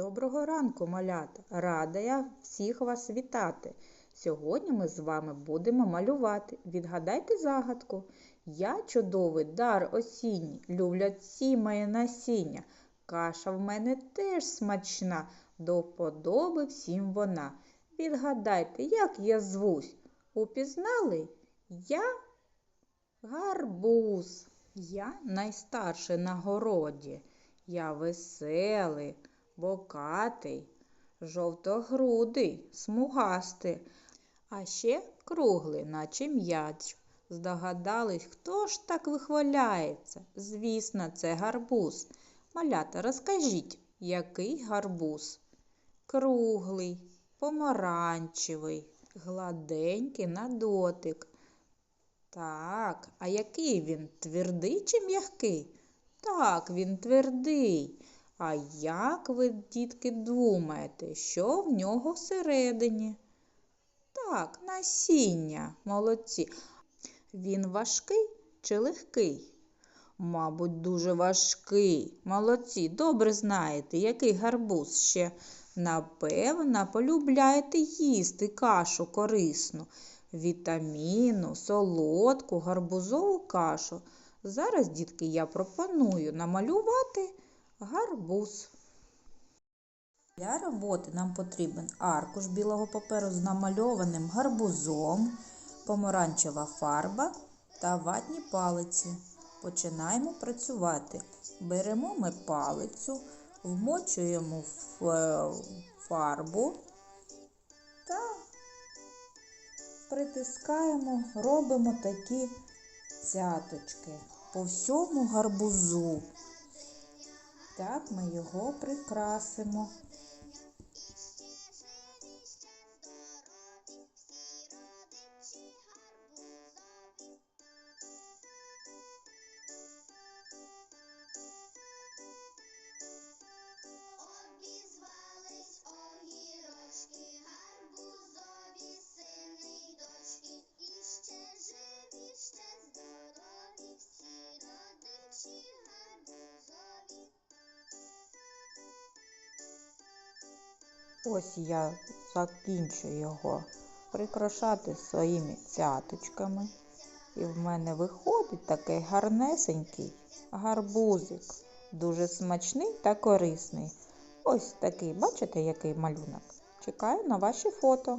Доброго ранку, малята! Рада я всіх вас вітати. Сьогодні ми з вами будемо малювати. Відгадайте загадку. Я чудовий дар осінній, люблять всі моє насіння. Каша в мене теж смачна, до вподоби всім вона. Відгадайте, як я звусь. Упізнали? Я гарбуз. Я найстарший на городі. Я веселий, бокатий, жовтогрудий, смугастий, а ще круглий, наче м'яч. Здогадались, хто ж так вихваляється? Звісно, це гарбуз. Малята, розкажіть, який гарбуз? Круглий, помаранчевий, гладенький на дотик. Так, а який він? Твердий чи м'який? Так, він твердий. А як ви, дітки, думаєте, що в нього всередині? Так, насіння, молодці. Він важкий чи легкий? Мабуть, дуже важкий. Молодці, добре знаєте, який гарбуз ще. Напевно, полюбляєте їсти кашу корисну, вітаміну, солодку, гарбузову кашу. Зараз, дітки, я пропоную намалювати гарбуз. Для роботи нам потрібен аркуш білого паперу з намальованим гарбузом, помаранчева фарба та ватні палиці. Починаємо працювати. Беремо ми палицю, вмочуємо в е, фарбу та притискаємо, робимо такі цяточки по всьому гарбузу. Так ми його прикрасимо. Ось я закінчу його прикрашати своїми цяточками. І в мене виходить такий гарнесенький гарбузик. Дуже смачний та корисний. Ось такий, бачите, який малюнок? Чекаю на ваші фото.